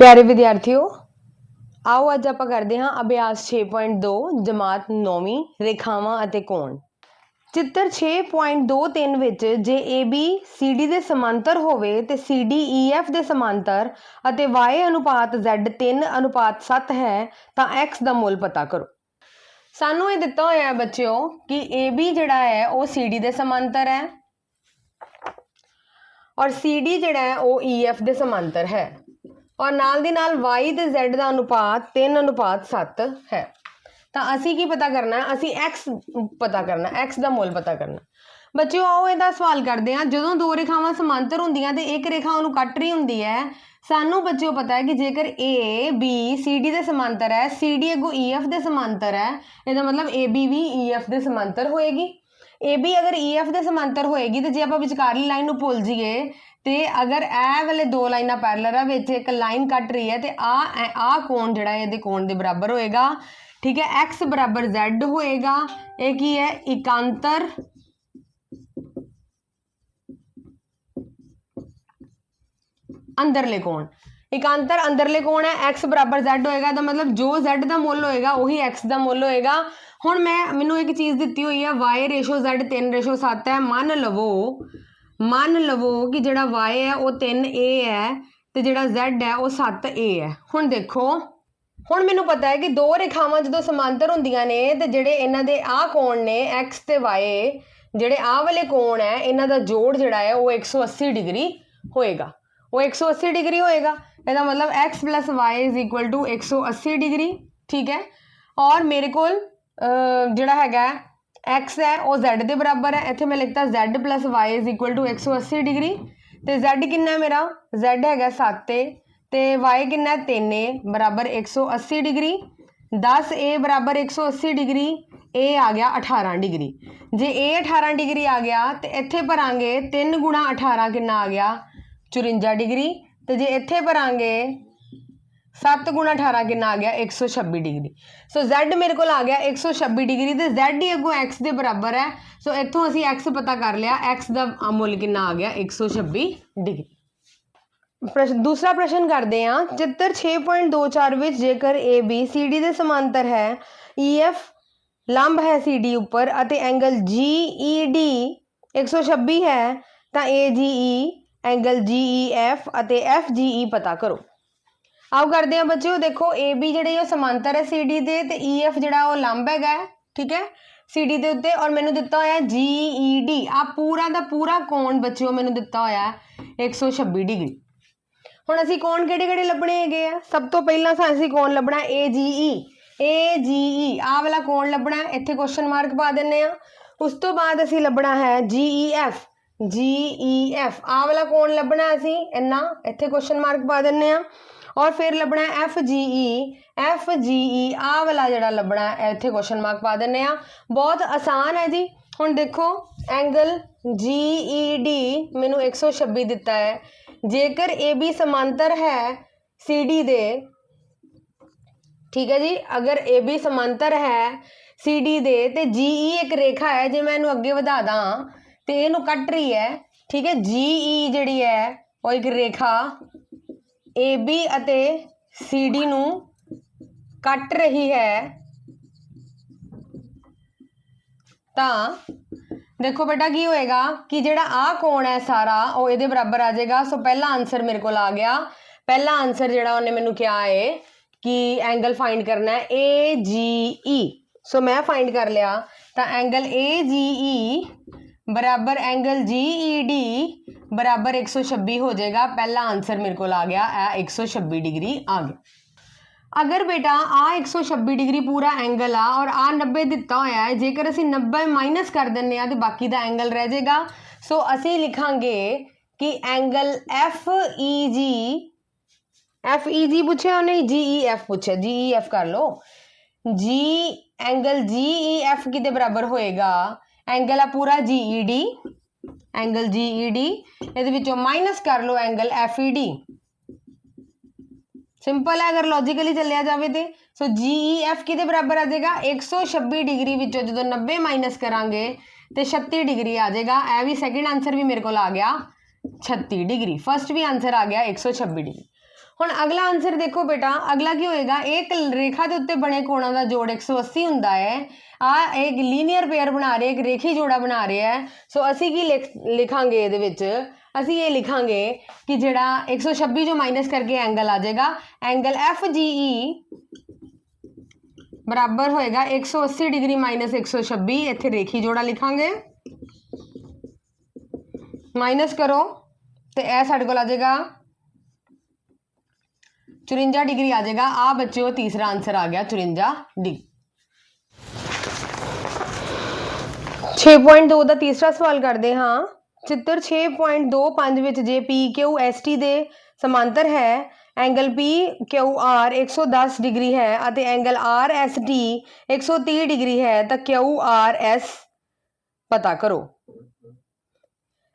ਪਿਆਰੇ ਵਿਦਿਆਰਥੀਓ, ਆਓ ਅੱਜ ਆਪਾਂ ਕਰਦੇ ਹਾਂ ਅਭਿਆਸ 6.2 ਜਮਾਤ 9ਵੀਂ ਰੇਖਾਵਾਂ ਅਤੇ ਕੋਣ। ਚਿੱਤਰ 6.23 ਵਿੱਚ ਜੇ AB CD ਦੇ ਸਮਾਂਤਰ ਹੋਵੇ ਤੇ CD EF ਦੇ ਸਮਾਂਤਰ ਅਤੇ Y ਅਨੁਪਾਤ Z 3 ਅਨੁਪਾਤ 7 ਹੈ, ਤਾਂ X ਦਾ ਮੁੱਲ ਪਤਾ ਕਰੋ। ਸਾਨੂੰ ਇਹ ਦਿੱਤਾ ਹੋਇਆ ਹੈ ਬੱਚਿਓ ਕਿ AB ਜਿਹੜਾ ਹੈ, ਉਹ CD ਦੇ ਸਮਾਂਤਰ ਹੈ। ਔਰ CD ਜਿਹੜਾ ਹੈ, ਉਹ EF ਦੇ ਸਮਾਂਤਰ ਹੈ। ਔਰ ਨਾਲ ਦੀ ਨਾਲ y ਤੇ z ਦਾ ਅਨੁਪਾਤ 3 ਅਨੁਪਾਤ 7 ਹੈ। ਤਾਂ ਅਸੀਂ ਕੀ ਪਤਾ ਕਰਨਾ ਅਸੀਂ x ਪਤਾ ਕਰਨਾ ਹੈ। x ਦਾ ਮੁੱਲ ਪਤਾ ਕਰਨਾ ਬੱਚਿਓ, ਆਓ ਇਹਦਾ ਸਵਾਲ ਕਰਦੇ ਹਾਂ। ਜਦੋਂ ਦੋ ਰੇਖਾਵਾਂ ਸਮਾਂਤਰ ਹੁੰਦੀਆਂ ਤੇ ਇੱਕ ਰੇਖਾ ਉਹਨੂੰ ਕੱਟ ਰਹੀ ਹੁੰਦੀ ਹੈ, ਸਾਨੂੰ ਬੱਚਿਓ ਪਤਾ ਹੈ ਕਿ ਜੇਕਰ a, b cd ਦੇ ਸਮਾਂਤਰ ਹੈ cd ਅੱਗੋਂ ef ਦੇ ਸਮਾਂਤਰ ਹੈ, ਇਹਦਾ ਮਤਲਬ ab ਵੀ ef ਦੇ ਸਮਾਂਤਰ ਹੋਏਗੀ। AB ਅਗਰ EF ਦੇ ਸਮਾਂਤਰ ਹੋਏਗੀ ਤੇ ਜੇ ਆਪਾਂ ਵਿਚਕਾਰਲੀ ਲਾਈਨ ਨੂੰ ਭੁੱਲ ਜਾਈਏ, ਤੇ ਅਗਰ ਇਹ ਵਾਲੇ ਦੋ ਲਾਈਨਾਂ ਪੈਰਲਲ ਆ, ਵਿੱਚ ਇੱਕ ਲਾਈਨ ਕੱਟ ਰਹੀ ਹੈ ਤੇ ਆ ਆ ਕੋਣ ਜਿਹੜਾ ਇਹਦੇ ਕੋਣ ਦੇ ਬਰਾਬਰ ਹੋਏਗਾ, ਠੀਕ ਹੈ? X ਬਰਾਬਰ z ਹੋਏਗਾ, ਇਹ ਕੀ ਹੈ? ਇਕਾਂਤਰ ਅੰਦਰਲੇ ਕੋਣ। ਇਕਾਂਤਰ ਅੰਦਰਲੇ ਕੋਣ ਹੈ, x ਬਰਾਬਰ z ਹੋਏਗਾ ਦਾ ਮਤਲਬ ਜੋ z ਦਾ ਮੁੱਲ ਹੋਏਗਾ, ਉਹੀ x ਦਾ ਮੁੱਲ ਹੋਏਗਾ। ਹੁਣ ਮੈਂ, ਮੈਨੂੰ ਇੱਕ ਚੀਜ਼ ਦਿੱਤੀ ਹੋਈ ਹੈ y ਰੇਸ਼ੋ z 3 ਰੇਸ਼ੋ 7 ਹੈ, ਮੰਨ ਲਵੋ ਮੰਨ ਲਵੋ ਕਿ ਜਿਹੜਾ y ਹੈ ਉਹ 3a ਹੈ ਤੇ ਜਿਹੜਾ z ਹੈ ਉਹ 7a ਹੈ। ਹੁਣ ਦੇਖੋ, ਹੁਣ ਮੈਨੂੰ ਪਤਾ ਹੈ ਕਿ ਦੋ ਰੇਖਾਵਾਂ ਜਦੋਂ ਸਮਾਂਤਰ ਹੁੰਦੀਆਂ ਨੇ ਤੇ ਜਿਹੜੇ ਇਹਨਾਂ ਦੇ ਆਹ ਕੋਣ ਨੇ, x ਤੇ y, ਜਿਹੜੇ ਆਹ ਵਾਲੇ ਕੋਣ ਹੈ, ਇਹਨਾਂ ਦਾ ਜੋੜ ਜਿਹੜਾ ਹੈ ਉਹ 180 ਡਿਗਰੀ ਹੋਏਗਾ। ਉਹ 180 ਡਿਗਰੀ ਹੋਏਗਾ, ਇਹਦਾ ਮਤਲਬ x y 180 ਡਿਗਰੀ, ਠੀਕ ਹੈ? ਔਰ ਮੇਰੇ ਕੋਲ ਜਿਹੜਾ ਹੈਗਾ x ਹੈ, ਉਹ z ਦੇ ਬਰਾਬਰ ਹੈ। ਇੱਥੇ ਮੈਂ ਲਿਖਤਾ z y 180 ਡਿਗਰੀ। ਤੇ z ਕਿੰਨਾ ਹੈ ਮੇਰਾ? z ਹੈਗਾ 7 ਤੇ ਤੇ y ਕਿੰਨਾ? ਹੈ 3a ਬਰਾਬਰ 180 ਡਿਗਰੀ। 10a ਬਰਾਬਰ 180 ਡਿਗਰੀ। a ਆ ਗਿਆ 18 ਡਿਗਰੀ। ਜੇ a 18 ਡਿਗਰੀ ਆ ਗਿਆ, ਤੇ ਇੱਥੇ ਭਰਾਂਗੇ 3 ਗੁਣਾ 18 ਕਿੰਨਾ ਆ ਗਿਆ? 54 ਡਿਗਰੀ। ਤੇ ਜੇ ਇੱਥੇ ਭਰਾਂਗੇ 7 ਗੁਣਾ 18 ਕਿੰਨਾ ਆ ਗਿਆ? 126 ਡਿਗਰੀ। ਸੋ z ਮੇਰੇ ਕੋਲ ਆ ਗਿਆ 126 ਡਿਗਰੀ ਤੇ z ਹੀ ਅੱਗੋਂ x ਦੇ ਬਰਾਬਰ ਹੈ। ਸੋ ਇੱਥੋਂ ਅਸੀਂ x ਪਤਾ ਕਰ ਲਿਆ। X ਦਾ ਮੁੱਲ ਕਿੰਨਾ ਆ ਗਿਆ? 126 ਡਿਗਰੀ। ਪ੍ਰਸ਼ਨ ਦੂਸਰਾ ਪ੍ਰਸ਼ਨ ਕਰਦੇ ਹਾਂ। ਚਿੱਤਰ 6.24 ਵਿੱਚ ਜੇਕਰ AB CD ਦੇ ਸਮਾਂਤਰ ਹੈ EF ਲੰਬ ਹੈ CD ਉੱਪਰ ਅਤੇ ਐਂਗਲ GED 126 ਹੈ, ਤਾਂ AGE ਐਂਗਲ GEF ਅਤੇ FGE ਪਤਾ ਕਰੋ। ਆਓ ਕਰਦੇ ਹਾਂ ਬੱਚਿਓ, ਦੇਖੋ AB ਜਿਹੜੇ ਉਹ ਸਮਾਂਤਰ ਹੈ CD ਦੇ ਤੇ EF ਜਿਹੜਾ ਉਹ ਲੰਬ ਹੈਗਾ ਠੀਕ ਹੈ? CD ਦੇ ਉੱਤੇ ਔਰ ਮੈਨੂੰ ਦਿੱਤਾ ਹੋਇਆ ਹੈ GED e, ਆ ਪੂਰਾ ਦਾ ਪੂਰਾ ਕੋਣ ਬੱਚਿਓ ਮੈਨੂੰ ਦਿੱਤਾ ਹੋਇਆ ਹੈ 126 ਡਿਗਰੀ। ਹੁਣ ਅਸੀਂ ਕੋਣ ਕਿਹੜੇ ਕਿਹੜੇ ਲੱਭਣੇ ਹੈਗੇ ਆ? ਸਭ ਤੋਂ ਪਹਿਲਾਂ ਅਸੀਂ ਕੋਣ ਲੱਭਣਾ AGE AGE ਆਹ ਵਾਲਾ ਕੋਣ ਲੱਭਣਾ ਇੱਥੇ ਕੁਐਸਚਨ ਮਾਰਕ ਪਾ ਦਿੰਨੇ ਆ ਉਸ ਤੋਂ ਬਾਅਦ ਅਸੀਂ ਲੱਭਣਾ ਹੈ GEF GEF ਆਹ ਵਾਲਾ ਕੋਣ ਲੱਭਣਾ ਅਸੀਂ? ਇੰਨਾ। ਇੱਥੇ ਕੁਐਸਚਨ ਮਾਰਕ ਪਾ ਦਿੰਨੇ ਆ ਔਰ ਫਿਰ ਲੱਭਣਾ ਹੈ ਜੀ ਈ ਆ ਵਾਲਾ ਜਿਹੜਾ ਲੱਭਣਾ ਇੱਥੇ ਕੁਐਸਚਨ ਮਾਰਕ ਪਾ ਦਿੰਨੇ ਆ ਬਹੁਤ ਆਸਾਨ ਹੈ ਜੀ। ਹੁਣ ਦੇਖੋ ਐਂਗਲ ਜੀ ਈ ਡੀ ਮੈਨੂੰ 126 ਦਿੱਤਾ ਹੈ। ਜੇਕਰ AB ਸਮਾਂਤਰ ਹੈ CD ਦੇ, ਠੀਕ ਹੈ ਜੀ, ਅਗਰ AB ਸਮਾਂਤਰ ਹੈ CD ਦੇ, ਤੇ GE ਇੱਕ ਰੇਖਾ ਹੈ, ਜੇ ਮੈਂ ਇਹਨੂੰ ਅੱਗੇ ਵਧਾ ਦਾਂ, ਤੇ ਇਹਨੂੰ ਕੱਟ ਰਹੀ ਹੈ, ਠੀਕ ਹੈ GE ਜਿਹੜੀ ਹੈ, ਉਹ ਇੱਕ ਰੇਖਾ AB ਅਤੇ CD ਨੂੰ ਕੱਟ ਰਹੀ ਹੈ, ਤਾਂ ਦੇਖੋ ਬੇਟਾ ਕੀ ਹੋਏਗਾ ਕਿ ਜਿਹੜਾ ਆ ਕੋਣ ਹੈ ਸਾਰਾ, ਉਹ ਇਹਦੇ ਬਰਾਬਰ ਆ ਜਾਏਗਾ। ਸੋ ਪਹਿਲਾ ਆਨਸਰ ਮੇਰੇ ਕੋਲ ਆ ਗਿਆ। ਪਹਿਲਾ ਆਨਸਰ ਜਿਹੜਾ ਉਹਨੇ ਮੈਨੂੰ ਕਿਹਾ ਹੈ ਕਿ ਐਂਗਲ ਫਾਈਂਡ ਕਰਨਾ ਹੈ AGE ਸੋ ਮੈਂ ਫਾਈਂਡ ਕਰ ਲਿਆ, ਤਾਂ ਐਂਗਲ AGE ਬਰਾਬਰ ਐਂਗਲ GED ਬਰਾਬਰ 126 ਹੋ ਜਾਏਗਾ। ਪਹਿਲਾ ਆਨਸਰ ਮੇਰੇ ਕੋਲ ਆ ਗਿਆ, ਇਹ 126 ਡਿਗਰੀ ਆ ਗਿਆ ਅਗਰ ਬੇਟਾ ਆ 126 ਡਿਗਰੀ ਪੂਰਾ ਐਂਗਲ ਆ ਔਰ ਆ 90 ਦਿੱਤਾ ਹੋਇਆ ਹੈ, ਜੇਕਰ ਅਸੀਂ 90 ਮਾਈਨਸ ਕਰ ਦਿੰਨੇ ਆ ਤੇ ਬਾਕੀ ਦਾ ਐਂਗਲ ਰਹਿ ਜਾਏਗਾ। ਸੋ ਅਸੀਂ ਲਿਖਾਂਗੇ ਕਿ ਐਂਗਲ FEG FEG ਪੁੱਛਿਆ ਉਹਨੇ? GEF ਪੁੱਛਿਆ। GEF ਕਰ ਲਓ। G ਐਂਗਲ GEF ਕਿਤੇ ਬਰਾਬਰ ਹੋਏਗਾ। ਐਂਗਲ ਆ ਪੂਰਾ GED ਐਂਗਲ GED ਇਹਦੇ ਵਿੱਚੋਂ ਮਾਈਨਸ ਕਰ ਲਓ ਐਂਗਲ FED ਸਿੰਪਲ ਹੈ, ਅਗਰ ਲੌਜੀਕਲੀ ਚੱਲਿਆ ਜਾਵੇ ਤੇ। ਸੋ GEF ਕਿਹਦੇ ਬਰਾਬਰ ਆ ਜਾਏਗਾ? 126 ਡਿਗਰੀ ਵਿੱਚੋਂ ਜਦੋਂ 90 ਮਾਈਨਸ ਕਰਾਂਗੇ, ਤੇ 36 ਡਿਗਰੀ ਆ ਜਾਏਗਾ। ਇਹ ਵੀ ਸੈਕਿੰਡ ਆਨਸਰ ਵੀ ਮੇਰੇ ਕੋਲ ਆ ਗਿਆ। 36 ਡਿਗਰੀ। ਫਰਸਟ ਵੀ ਆਨਸਰ ਆ ਗਿਆ 126 ਡਿਗਰੀ। ਹੁਣ ਅਗਲਾ ਆਨਸਰ ਦੇਖੋ ਬੇਟਾ। ਅਗਲਾ ਕੀ ਹੋਏਗਾ? ਇੱਕ ਰੇਖਾ ਦੇ ਉੱਤੇ ਬਣੇ ਕੋਣਾਂ ਦਾ ਜੋੜ 180 ਹੁੰਦਾ ਹੈ। ਆ ਇੱਕ ਲੀਨੀਅਰ ਪੇਅਰ ਬਣਾ ਰਹੇ, ਇੱਕ ਰੇਖੀ ਜੋੜਾ ਬਣਾ ਰਿਹਾ ਹੈ ਸੋ ਅਸੀਂ ਕੀ ਲਿਖ, ਲਿਖਾਂਗੇ ਇਹਦੇ ਵਿੱਚ? ਅਸੀਂ ਇਹ ਲਿਖਾਂਗੇ ਕਿ ਜਿਹੜਾ 126 ਜੋ ਮਾਈਨਸ ਕਰਕੇ ਐਂਗਲ ਆ ਜਾਏਗਾ। ਐਂਗਲ FGE ਬਰਾਬਰ ਹੋਏਗਾ 180 ਡਿਗਰੀ ਮਾਈਨਸ 126 ਇੱਥੇ ਰੇਖੀ ਜੋੜਾ ਲਿਖਾਂਗੇ। ਮਾਈਨਸ ਕਰੋ, ਤੇ ਇਹ ਸਾਡੇ ਕੋਲ ਆ ਜਾਏਗਾ। 54 ਡਿਗਰੀ ਆ ਜਾਏਗਾ। ਆ ਬੱਚਿਓ, ਤੀਸਰਾ ਆਨਸਰ ਆ ਗਿਆ 54 ਡਿਗਰੀ 6.2 ਦਾ ਤੀਸਰਾ ਸਵਾਲ ਕਰਦੇ ਹਾਂ। ਚਿੱਤਰ 6.25 ਵਿੱਚ ਜੇ PQST ਦੇ ਸਮਾਂਤਰ ਹੈ ਐਂਗਲ PQR 110 ਡਿਗਰੀ ਹੈ ਅਤੇ ਐਂਗਲ RST 130 ਡਿਗਰੀ ਹੈ ਤਾਂ QRS ਪਤਾ ਕਰੋ।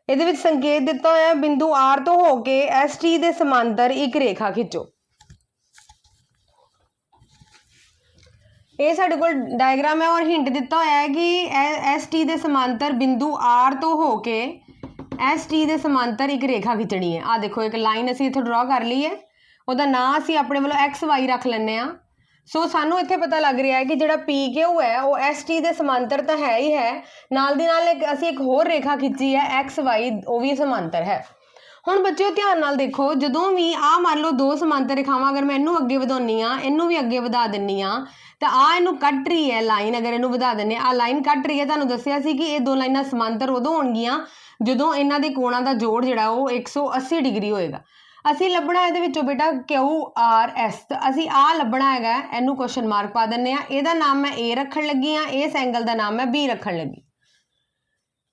ਇਹਦੇ ਵਿੱਚ ਸੰਕੇਤ ਦਿੱਤਾ ਹੋਇਆ ਬਿੰਦੂ R ਤੋਂ ਹੋ ਕੇ ST ਦੇ ਸਮਾਂਤਰ ਇੱਕ ਰੇਖਾ ਖਿੱਚੋ। ਇਹ ਸਾਡੇ ਕੋਲ ਡਾਇਗਰਾਮ ਹੈ ਔਰ ਹਿੰਟ ਦਿੱਤਾ ਹੋਇਆ ਹੈ ਕਿ ਟੀ ਦੇ ਸਮਾਂਤਰ ਬਿੰਦੂ R ਤੋਂ ਹੋ ਕੇ ਐਸ ਟੀ ਦੇ ਸਮਾਂਤਰ ਇੱਕ ਰੇਖਾ ਖਿੱਚਣੀ ਹੈ। ਆ ਦੇਖੋ, ਇੱਕ ਲਾਈਨ ਅਸੀਂ ਇੱਥੇ ਡਰਾ ਕਰ ਲਈ ਹੈ। ਉਹਦਾ ਨਾਂ ਅਸੀਂ ਆਪਣੇ ਵੱਲੋਂ ਐਕਸ ਵਾਈ ਰੱਖ ਲੈਂਦੇ ਆ ਸੋ ਸਾਨੂੰ ਇੱਥੇ ਪਤਾ ਲੱਗ ਰਿਹਾ ਹੈ ਕਿ ਜਿਹੜਾ PQ ਹੈ, ਉਹ ST ਦੇ ਸਮਾਂਤਰ ਤਾਂ ਹੈ ਹੀ ਹੈ। ਨਾਲ ਦੀ ਨਾਲ ਇੱਕ, ਅਸੀਂ ਇੱਕ ਹੋਰ ਰੇਖਾ ਖਿੱਚੀ ਹੈ XY ਉਹ ਵੀ ਸਮਾਂਤਰ ਹੈ। ਹੁਣ ਬੱਚਿਓ, ਧਿਆਨ ਨਾਲ ਦੇਖੋ, ਜਦੋਂ ਵੀ ਆ ਮੰਨ ਲਓ ਦੋ ਸਮਾਂਤਰ ਰੇਖਾਵਾਂ, ਅਗਰ ਮੈਂ ਇਹਨੂੰ ਅੱਗੇ ਵਧਾਉਣੀ ਆ ਇਹਨੂੰ ਵੀ ਅੱਗੇ ਵਧਾ ਦਿੰਨੀ ਆ ਤਾਂ ਆ ਇਹਨੂੰ ਕੱਟ ਰਹੀ ਹੈ ਲਾਈਨ ਅਗਰ ਇਹਨੂੰ ਵਧਾ ਦਿੰਨੇ ਆ ਲਾਈਨ ਕੱਟ ਰਹੀ ਹੈ। ਤੁਹਾਨੂੰ ਦੱਸਿਆ ਸੀ ਕਿ ਇਹ ਦੋ ਲਾਈਨਾਂ ਸਮਾਂਤਰ ਉਦੋਂ ਹੋਣਗੀਆਂ ਜਦੋਂ ਇਹਨਾਂ ਦੇ ਕੋਣਾਂ ਦਾ ਜੋੜ ਜਿਹੜਾ ਉਹ 180 ਡਿਗਰੀ ਹੋਏਗਾ। ਅਸੀਂ ਲੱਭਣਾ ਇਹਦੇ ਵਿੱਚੋਂ ਬੇਟਾ ਕਿਊ ਆਰ ਐਸ। ਅਸੀਂ ਆ ਲੱਭਣਾ ਹੈਗਾ, ਇਹਨੂੰ ਕੁਐਸਚਨ ਮਾਰਕ ਪਾ ਦਿੰਨੇ ਆ ਇਹਦਾ ਨਾਮ ਮੈਂ A ਰੱਖਣ ਲੱਗੀ ਆ ਇਸ ਐਂਗਲ ਦਾ ਨਾਮ ਮੈਂ B ਰੱਖਣ ਲੱਗੀ।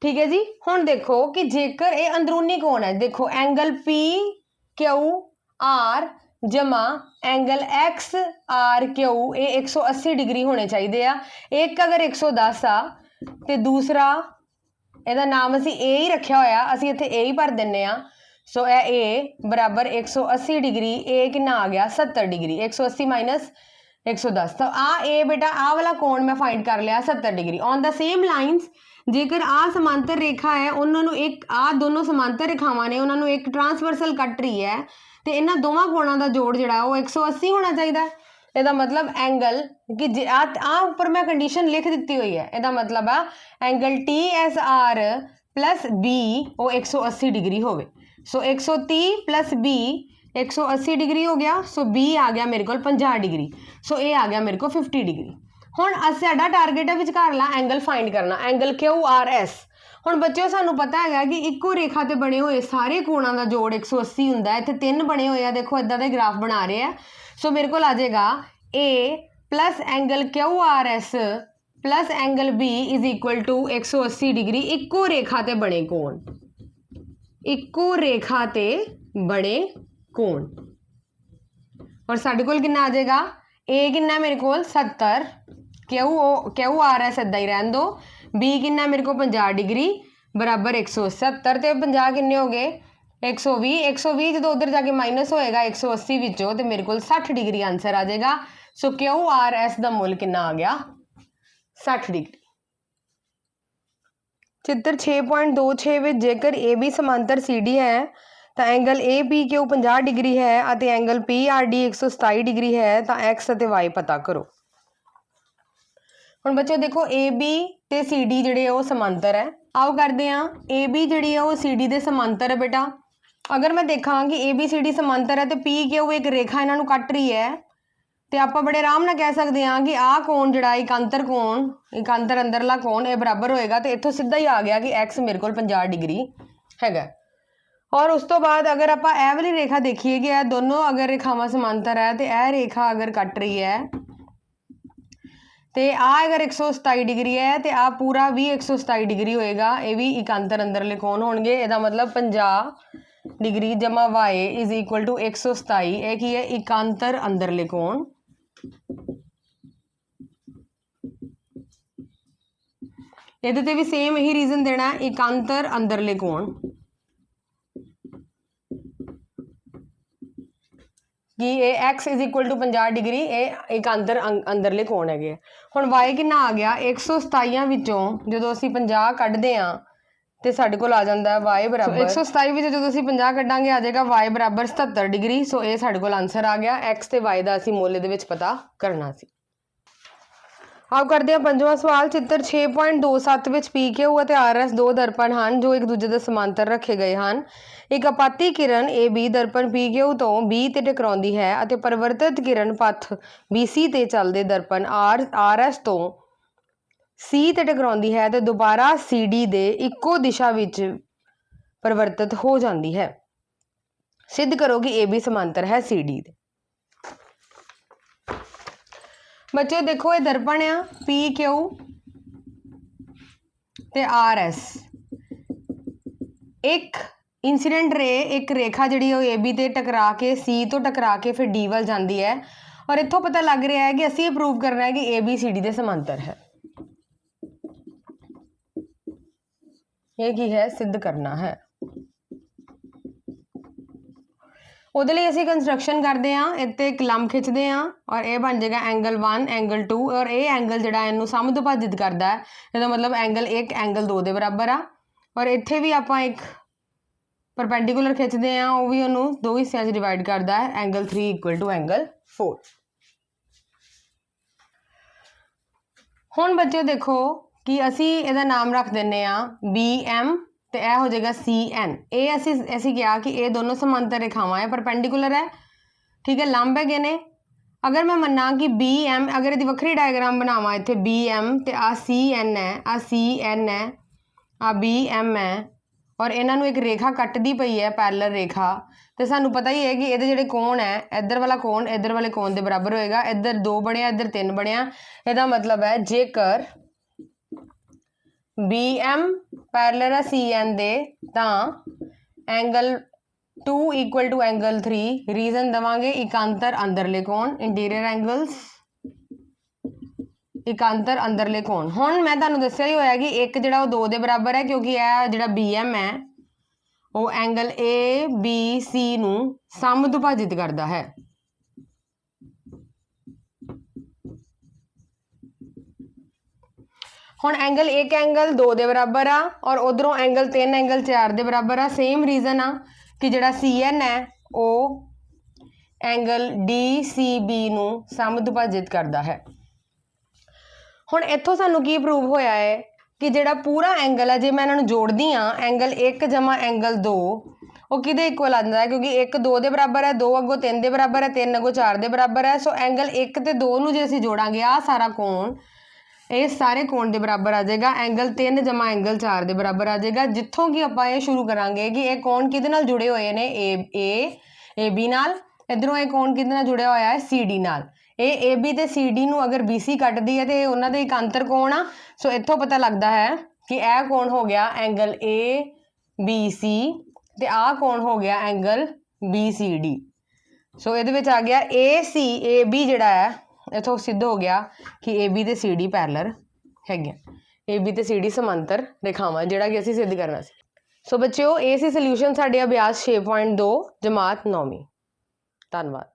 ਠੀਕ ਹੈ ਜੀ? ਹੁਣ ਦੇਖੋ ਕਿ ਜੇਕਰ ਇਹ ਅੰਦਰੂਨੀ ਕੋਣ ਹੈ, ਦੇਖੋ ਐਂਗਲ ਪੀ ਕਿਊ ਆਰ ਜਮਾ ਐਂਗਲ X, R Q ਇਹ 180 ਡਿਗਰੀ ਹੋਣੇ ਚਾਹੀਦੇ ਆ। ਇੱਕ ਅਗਰ 110 ਆ, ਤੇ ਦੂਸਰਾ, ਇਹਦਾ ਨਾਮ ਅਸੀਂ A ਹੀ ਰੱਖਿਆ ਹੋਇਆ, ਅਸੀਂ ਇੱਥੇ A ਹੀ ਭਰ ਦਿੰਨੇ ਆ। ਸੋ ਇਹ A ਬਰਾਬਰ 180 ਡਿਗਰੀ, A ਕਿੰਨਾ ਆ ਗਿਆ? 70 ਡਿਗਰੀ 180 ਮਾਈਨਸ 110 ਤਾਂ ਆ A ਬੇਟਾ ਆ ਵਾਲਾ ਕੋਣ ਮੈਂ ਫਾਈਂਡ ਕਰ ਲਿਆ 70 degree. On the same lines ਜੇਕਰ ਆ ਸਮਾਂਤਰ ਰੇਖਾ ਹੈ, ਉਹਨਾਂ ਨੂੰ ਇੱਕ ਆ ਦੋਨੋਂ ਸਮਾਂਤਰ ਰੇਖਾਵਾਂ ਨੇ, ਉਹਨਾਂ ਨੂੰ ਇੱਕ ਟਰਾਂਸਵਰਸਲ ਕੱਟ ਰਹੀ ਹੈ ਤੇ ਇਹਨਾਂ ਦੋਵਾਂ ਕੋਣਾਂ ਦਾ ਜੋੜ ਜਿਹੜਾ ਹੈ ਉਹ 180 ਹੋਣਾ ਚਾਹੀਦਾ। ਇਹਦਾ ਮਤਲਬ ਐਂਗਲ ਕਿ ਜੇ ਆ ਆ ਉੱਪਰ ਮੈਂ ਕੰਡੀਸ਼ਨ ਲਿਖ ਦਿੱਤੀ ਹੋਈ ਹੈ। ਇਹਦਾ ਮਤਲਬ ਆ ਐਂਗਲ TSR ਪਲੱਸ B ਉਹ 180 ਡਿਗਰੀ ਹੋਵੇ। ਸੋ 130 ਪਲੱਸ B 180 ਡਿਗਰੀ ਹੋ ਗਿਆ। ਸੋ B ਆ ਗਿਆ ਮੇਰੇ ਕੋਲ 50 ਡਿਗਰੀ। ਸੋ ਇਹ ਆ ਗਿਆ ਮੇਰੇ ਕੋਲ 50 ਡਿਗਰੀ। ਹੁਣ ਅਸ ਸਾਡਾ ਟਾਰਗੇਟ ਹੈ ਵਿਚਕਾਰਲਾ ਐਂਗਲ ਫਾਈਂਡ ਕਰਨਾ। ਐਂਗਲ QRS ਹੁਣ ਬੱਚਿਓ, ਸਾਨੂੰ ਪਤਾ ਹੈਗਾ ਕਿ ਇੱਕੋ ਰੇਖਾ ਤੇ ਬਣੇ ਹੋਏ ਸਾਰੇ ਕੋਣਾਂ ਦਾ ਜੋੜ 180 ਹੁੰਦਾ ਹੈ। ਇੱਥੇ ਤਿੰਨ ਬਣੇ ਹੋਏ ਆ। ਦੇਖੋ ਇਦਾਂ ਦੇ ਗ੍ਰਾਫ ਬਣਾ ਰਹੇ ਆ। ਸੋ ਮੇਰੇ ਕੋਲ ਆ ਜਾਏਗਾ। A plus angle QRS plus angle B is equal to 180 degree ਇੱਕੋ ਰੇਖਾ ਤੇ ਬਣੇ ਕੋਣ। ਇੱਕੋ ਰੇਖਾ ਤੇ ਬਣੇ ਕੋਣ। ਔਰ ਸਾਡੇ ਕੋਲ ਕਿੰਨਾ ਆ ਜਾਏਗਾ? A ਕਿੰਨਾ ਮੇਰੇ ਕੋਲ? 70 ਕਿਊ ਕਿਉ ਆ ਰਿਹਾ ਸਿੱਧਾ ਹੀ ਰਹਿਣ ਦੋ। B ਕਿੰਨਾ ਮੇਰੇ ਕੋਲ 50 ਡਿਗਰੀ, ਬਰਾਬਰ 170 ਤੇ 50 ਕਿੰਨੇ ਹੋ ਗਏ? 120 120 ਜਦੋਂ ਉਧਰ ਜਾ ਕੇ ਮਾਈਨਸ ਹੋਏਗਾ 180 ਵਿੱਚੋਂ ਤੇ ਮੇਰੇ ਕੋਲ 60 ਡਿਗਰੀ ਆਨਸਰ ਆ ਜਾਏਗਾ। ਸੋ ਕਿਊ ਆਰ ਐਸ ਦਾ ਮੁੱਲ ਕਿੰਨਾ ਆ ਗਿਆ? 60 ਡਿਗਰੀ। ਚਿੱਤਰ 6.26 ਵਿੱਚ ਜੇਕਰ AB ਸਮਾਂਤਰ CD ਹੈ, ਤਾਂ ਐਂਗਲ APQ 50 ਡਿਗਰੀ ਹੈ ਅਤੇ ਐਂਗਲ PRD 127 ਡਿਗਰੀ ਹੈ, ਤਾਂ X ਅਤੇ Y ਪਤਾ ਕਰੋ। ਹੁਣ ਬੱਚੋ ਦੇਖੋ AB ਤੇ CD ਜਿਹੜੇ ਆ ਉਹ ਸਮਾਂਤਰ ਹੈ। ਆਓ ਕਰਦੇ ਹਾਂ। AB ਜਿਹੜੀ ਆ ਉਹ CD ਦੇ ਸਮਾਂਤਰ ਹੈ ਬੇਟਾ। ਅਗਰ ਮੈਂ ਦੇਖਾਂ ਕਿ ABCD ਸਮਾਂਤਰ ਹੈ ਤੇ PQ ਇੱਕ ਰੇਖਾ ਇਹਨਾਂ ਨੂੰ ਕੱਟ ਰਹੀ ਹੈ। ਤੇ ਆਪਾਂ ਬੜੇ ਆਰਾਮ ਨਾਲ ਕਹਿ ਸਕਦੇ ਹਾਂ ਕਿ ਆਹ ਕੋਣ ਜਿਹੜਾ ਇਕਾਂਤਰ ਕੋਣ, ਇਕਾਂਤਰ ਅੰਦਰਲਾ ਕੋਣ, ਇਹ ਬਰਾਬਰ ਹੋਏਗਾ ਤੇ ਇੱਥੋਂ ਸਿੱਧਾ ਹੀ ਆ ਗਿਆ ਕਿ x ਮੇਰੇ ਕੋਲ 50 ਡਿਗਰੀ ਹੈਗਾ। ਔਰ ਉਸ ਤੋਂ ਬਾਅਦ ਅਗਰ ਆਪਾਂ ਇਹ ਵਾਲੀ ਰੇਖਾ ਦੇਖੀਏ ਕਿ ਇਹ ਦੋਨੋਂ ਅਗਰ ਰੇਖਾਵਾਂ ਸਮਾਂਤਰ ਹੈ ਤੇ ਇਹ ਰੇਖਾ ਅਗਰ ਕੱਟ ਰਹੀ ਹੈ ਤੇ ਆ ਅਗਰ 127 ਡਿਗਰੀ ਹੈ ਤੇ ਆ ਪੂਰਾ ਵੀ 127 ਡਿਗਰੀ ਹੋਏਗਾ, ਇਹ ਵੀ ਇਕਾਂਤਰ ਅੰਦਰਲੇ ਕੋਣ ਹੋਣਗੇ, ਇਹਦਾ ਮਤਲਬ 50 ਡਿਗਰੀ ਜਮਾ y ਇਜ਼ ਇਕੁਅਲ ਟੂ 127 ਇਹ ਕੀ ਹੈ? ਇਕਾਂਤਰ ਅੰਦਰਲੇ ਕੋਣ ਇਹਦੇ ਤੇ ਵੀ ਸੇਮ ਇਹੀ ਰੀਜ਼ਨ ਦੇਣਾ ਇਕਾਂਤਰ ਅੰਦਰਲੇ ਕੋਣ ਕਿ ਇਹ x is equal to 50 degree ਇਹ ਇਕਾਂਤਰ ਅੰਗ- ਅੰਦਰਲੇ ਕੋਣ ਹੈਗੇ। ਹੁਣ y ਕਿੰਨਾ ਆ ਗਿਆ? 127 ਵਿੱਚੋਂ ਜਦੋਂ ਅਸੀਂ 50 ਕੱਢਦੇ ਆ ਤੇ ਸਾਡੇ ਕੋਲ ਆ ਜਾਂਦਾ ਹੈ y ਬਰਾਬਰ। 127 ਵਿੱਚ ਜਦੋਂ ਅਸੀਂ 50 ਕੱਢਾਂਗੇ ਆ ਜਾਏਗਾ y ਬਰਾਬਰ 77 ਡਿਗਰੀ। ਸੋ ਇਹ ਸਾਡੇ ਕੋਲ ਆਨਸਰ ਆ ਗਿਆ। x ਤੇ y ਦਾ ਅਸੀਂ ਮੁੱਲ ਦੇ ਵਿੱਚ ਪਤਾ ਕਰਨਾ ਸੀ। ਆਓ ਕਰਦੇ ਹਾਂ ਪੰਜਵਾਂ ਸਵਾਲ। ਚਿੱਤਰ 6.27 ਵਿੱਚ PQ ਅਤੇ RS ਦੋ ਦਰਪਣ ਹਨ ਜੋ ਇੱਕ ਦੂਜੇ ਦੇ ਸਮਾਂਤਰ ਰੱਖੇ ਗਏ ਹਨ। ਇੱਕ ਆਪਾਤੀ ਕਿਰਨ AB ਦਰਪਣ PQ ਤੋਂ B ਤੇ ਟਕਰਾਉਂਦੀ ਹੈ ਅਤੇ ਪਰਿਵਰਤਿਤ ਕਿਰਨ ਪਥ BC ਤੇ ਚੱਲਦੇ ਦਰਪਣ R, RS ਤੋਂ C ਤੇ ਟਕਰਾਉਂਦੀ ਹੈ ਤੇ ਦੁਬਾਰਾ CD ਦੇ ਇੱਕੋ ਦਿਸ਼ਾ ਵਿੱਚ ਪਰਿਵਰਤਿਤ ਹੋ ਜਾਂਦੀ ਹੈ। ਸਿੱਧ ਕਰੋ ਕਿ AB ਸਮਾਂਤਰ ਹੈ CD ਦੇ। ਬੱਚਿਓ, ਦੇਖੋ ਇਹ ਦਰਪਣ ਆ PQ ਤੇ RS ਇੱਕ ਇੰਸੀਡੈਂਟ ਰੇ ਇੱਕ ਰੇਖਾ ਜਿਹੜੀ ਉਹ AB ਤੇ ਟਕਰਾ ਕੇ, C ਤੋਂ ਟਕਰਾ ਕੇ ਫਿਰ D ਵੱਲ ਜਾਂਦੀ ਹੈ। ਔਰ ਇੱਥੋਂ ਪਤਾ ਲੱਗ ਰਿਹਾ ਹੈ ਕਿ ਅਸੀਂ ਇਹ ਪ੍ਰੂਵ ਕਰਨਾ ਹੈ ਕਿ AB CD ਦੇ ਸਮਾਂਤਰ ਹੈ। ਇਹ ਕੀ ਹੈ? ਸਿੱਧ ਕਰਨਾ ਹੈ। ਉਹਦੇ ਲਈ ਅਸੀਂ ਕੰਸਟਰਕਸ਼ਨ ਕਰਦੇ ਹਾਂ, ਇੱਥੇ ਇੱਕ ਲੰਬ ਖਿੱਚਦੇ ਹਾਂ ਔਰ ਇਹ ਬਣ ਜਾਏਗਾ ਐਂਗਲ 1 ਐਂਗਲ 2 ਔਰ ਇਹ ਐਂਗਲ ਜਿਹੜਾ ਇਹਨੂੰ ਸਮਦੁਭਾਜਿਤ ਕਰਦਾ ਹੈ। ਇਹਦਾ ਮਤਲਬ ਐਂਗਲ 1 ਐਂਗਲ 2 ਦੇ ਬਰਾਬਰ ਆ। ਔਰ ਇੱਥੇ ਵੀ ਆਪਾਂ ਇੱਕ ਪਰਪੈਂਡੀਕੂਲਰ ਖਿੱਚਦੇ ਹਾਂ, ਉਹ ਵੀ ਉਹਨੂੰ ਦੋ ਹਿੱਸਿਆਂ 'ਚ ਡਿਵਾਈਡ ਕਰਦਾ ਹੈ ਐਂਗਲ 3 ਇਕੁਅਲ ਟੂ ਐਂਗਲ 4 ਹੁਣ ਬੱਚਿਓ ਦੇਖੋ ਕਿ ਅਸੀਂ ਇਹਦਾ ਨਾਮ ਰੱਖ ਦਿੰਨੇ ਆ BM ਤੇ ਇਹ ਹੋ ਜਾਏਗਾ CN ਇਹ ਅਸੀਂ ਅਸੀਂ ਕਿਹਾ ਕਿ ਇਹ ਦੋਨੋਂ ਸਮਾਂਤਰ ਰੇਖਾਵਾਂ ਹੈ, ਪਰਪੈਂਡੀਕੂਲਰ ਹੈ, ਠੀਕ ਹੈ, ਲੰਬ ਹੈਗੇ ਨੇ। ਅਗਰ ਮੈਂ ਮੰਨਾਂ ਕਿ BM ਅਗਰ ਇਹਦੀ ਵੱਖਰੀ ਡਾਇਗ੍ਰਾਮ ਬਣਾਵਾਂ ਇੱਥੇ BM ਤੇ ਆ CN ਹੈ ਆ CN ਹੈ ਆ BM ਹੈ ਔਰ ਇਹਨਾਂ ਨੂੰ ਇੱਕ ਰੇਖਾ ਕੱਟਦੀ ਪਈ ਹੈ ਪੈਰਲਲ ਰੇਖਾ। ਤੇ ਸਾਨੂੰ ਪਤਾ ਹੀ ਹੈ ਕਿ ਇਹਦੇ ਜਿਹੜੇ ਕੋਣ ਹੈ, ਇੱਧਰ ਵਾਲਾ ਕੋਣ, ਇੱਧਰ ਵਾਲੇ ਕੋਣ ਦੇ ਬਰਾਬਰ ਹੋਏਗਾ। ਇੱਧਰ 2 ਬਣਿਆ, ਇੱਧਰ 3 ਬਣਿਆ। ਇਹਦਾ ਮਤਲਬ ਹੈ ਜੇਕਰ BM ਪੈਰਲਲ ਹੈ CN ਦੇ, ਤਾਂ angle 2 equal to angle 3 reason ਦਵਾਂਗੇ ਇਕਾਂਤਰ ਅੰਦਰਲੇ ਕੋਣ ਇੰਟੀਰੀਅਰ ਐਂਗਲਸ ਇਕਾਂਤਰ ਅੰਦਰਲੇ ਕੋਣ। ਹੁਣ ਮੈਂ ਤੁਹਾਨੂੰ ਦੱਸਿਆ ਹੀ ਹੋਇਆ ਕਿ ਇੱਕ ਜਿਹੜਾ ਉਹ 2 ਦੇ ਬਰਾਬਰ ਹੈ, ਕਿਉਂਕਿ ਇਹ ਜਿਹੜਾ BM ਹੈ ਉਹ ਐਂਗਲ A, B, C ਨੂੰ ਸਮਦੁਭਾਜਿਤ ਕਰਦਾ ਹੈ। ਹੁਣ ਐਂਗਲ ਇੱਕ ਐਂਗਲ 2 ਦੇ ਬਰਾਬਰ ਆ ਔਰ ਉਧਰੋਂ ਐਂਗਲ 3 ਐਂਗਲ 4 ਦੇ ਬਰਾਬਰ ਆ। ਸੇਮ ਰੀਜ਼ਨ ਆ ਕਿ ਜਿਹੜਾ CN ਹੈ, ਉਹ ਐਂਗਲ DCB ਨੂੰ ਸਮਦੁਭਾਜਿਤ ਕਰਦਾ ਹੈ। ਹੁਣ ਇੱਥੋਂ ਸਾਨੂੰ ਕੀ ਪ੍ਰੂਵ ਹੋਇਆ ਹੈ ਕਿ ਜਿਹੜਾ ਪੂਰਾ ਐਂਗਲ ਹੈ ਜੇ ਮੈਂ ਇਹਨਾਂ ਨੂੰ ਜੋੜਦੀ ਆ ਐਂਗਲ 1 ਜਮਾ ਐਂਗਲ 2 ਉਹ ਕਿਹਦੇ ਇਕੁਅਲ ਆਉਂਦਾ ਹੈ? ਕਿਉਂਕਿ 1 2 ਦੇ ਬਰਾਬਰ ਹੈ 2 ਅੱਗੋਂ 3 ਦੇ ਬਰਾਬਰ ਹੈ 3 ਅੱਗੋਂ 4 ਦੇ ਬਰਾਬਰ ਹੈ, ਸੋ ਐਂਗਲ 1 ਤੇ 2 ਨੂੰ ਜੇ ਅਸੀਂ ਜੋੜਾਂਗੇ ਆ ਸਾਰਾ ਕੋਣ, ਇਹ ਸਾਰੇ ਕੋਣ ਦੇ ਬਰਾਬਰ ਆ ਜਾਏਗਾ। ਐਂਗਲ 3 ਜਮਾ ਐਂਗਲ 4 ਦੇ ਬਰਾਬਰ ਆ ਜਾਏਗਾ। ਜਿੱਥੋਂ ਕਿ ਆਪਾਂ ਇਹ ਸ਼ੁਰੂ ਕਰਾਂਗੇ ਕਿ ਇਹ ਕੋਣ ਕਿਹਦੇ ਨਾਲ ਜੁੜੇ ਹੋਏ ਨੇ? ਏ A AB ਨਾਲ। ਇਧਰੋਂ ਇਹ ਕੋਣ ਕਿਹਦੇ ਨਾਲ ਜੁੜਿਆ ਹੋਇਆ ਹੈ? CD ਨਾਲ। ਇਹ AB ਤੇ CD ਨੂੰ ਅਗਰ BC ਕੱਟਦੀ ਹੈ ਤੇ ਇਹ ਉਹਨਾਂ ਦੇ ਇਕਾਂਤਰ ਕੋਣ ਆ, ਸੋ ਇੱਥੋਂ ਪਤਾ ਲੱਗਦਾ ਹੈ ਕਿ ਇਹ ਕੋਣ ਹੋ ਗਿਆ ਐਂਗਲ A BC ਤੇ ਆਹ ਕੋਣ ਹੋ ਗਿਆ ਐਂਗਲ BCD ਸੋ ਇਹਦੇ ਵਿੱਚ ਆ ਗਿਆ AC AB ਜਿਹੜਾ ਹੈ, ਇਥੋਂ ਸਿੱਧ ਹੋ ਗਿਆ ਕਿ AB ਤੇ CD ਪੈਰਲਰ ਹੈਗੇ AB ਤੇ CD ਸਮਾਂਤਰ ਰੇਖਾਵਾਂ, ਜਿਹੜਾ ਕਿ ਅਸੀਂ ਸਿੱਧ ਕਰਨਾ ਸੀ। ਸੋ ਬੱਚਿਓ, ਇਹ ਸੀ ਸੋਲੂਸ਼ਨ ਸਾਡੇ ਅਭਿਆਸ 6.2 ਜਮਾਤ 9ਵੀਂ ਧੰਨਵਾਦ।